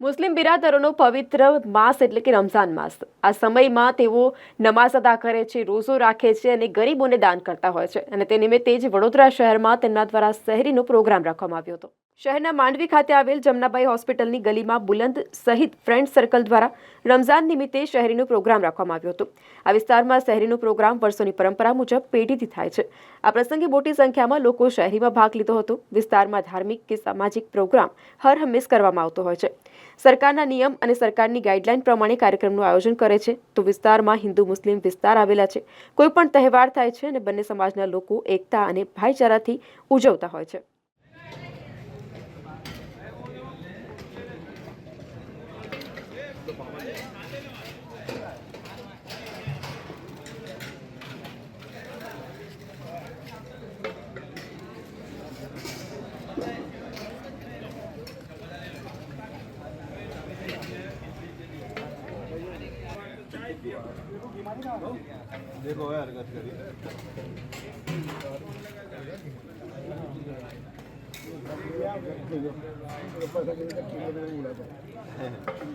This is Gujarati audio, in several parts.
મુસ્લિમ બિરાદરોનો પવિત્ર માસ એટલે કે રમઝાન માસ. આ સમયમાં તેઓ નમાઝ અદા કરે છે, રોઝો રાખે છે અને ગરીબોને દાન કરતા હોય છે. અને તે નિમિત્તે જ વડોદરા શહેરમાં તેમના દ્વારા શહેરીનો પ્રોગ્રામ રાખવામાં આવ્યો હતો. શહેરના માંડવી ખાતે આવેલ જમનાબાઈ હોસ્પિટલની ગલીમાં બુલંદ સહિત ફ્રેન્ડ સર્કલ દ્વારા રમઝાન નિમિત્તે શહેરીનો પ્રોગ્રામ રાખવામાં આવ્યો હતો. આ વિસ્તારમાં શહેરીનો પ્રોગ્રામ વર્ષોની પરંપરા મુજબ પેઢીથી થાય છે. આ પ્રસંગે મોટી સંખ્યામાં લોકો શહેરીમાં ભાગ લીધો હતો. વિસ્તારમાં ધાર્મિક કે સામાજિક પ્રોગ્રામ હર હંમેશ કરવામાં આવતો હોય છે. સરકારના નિયમ અને સરકારની ગાઈડલાઈન પ્રમાણે કાર્યક્રમનું આયોજન કરે છે. તો વિસ્તારમાં હિન્દુ, મુસ્લિમ વિસ્તાર આવેલા છે. કોઈ પણ તહેવાર થાય છે અને બંને સમાજના લોકો એકતા અને ભાઈચારાથી ઉજવતા હોય છે. देखो है हरकत करी वांधा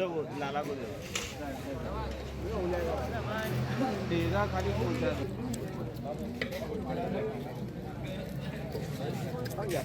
그러고 나라거든요. 내가 네, 가지고 온다. 아니야.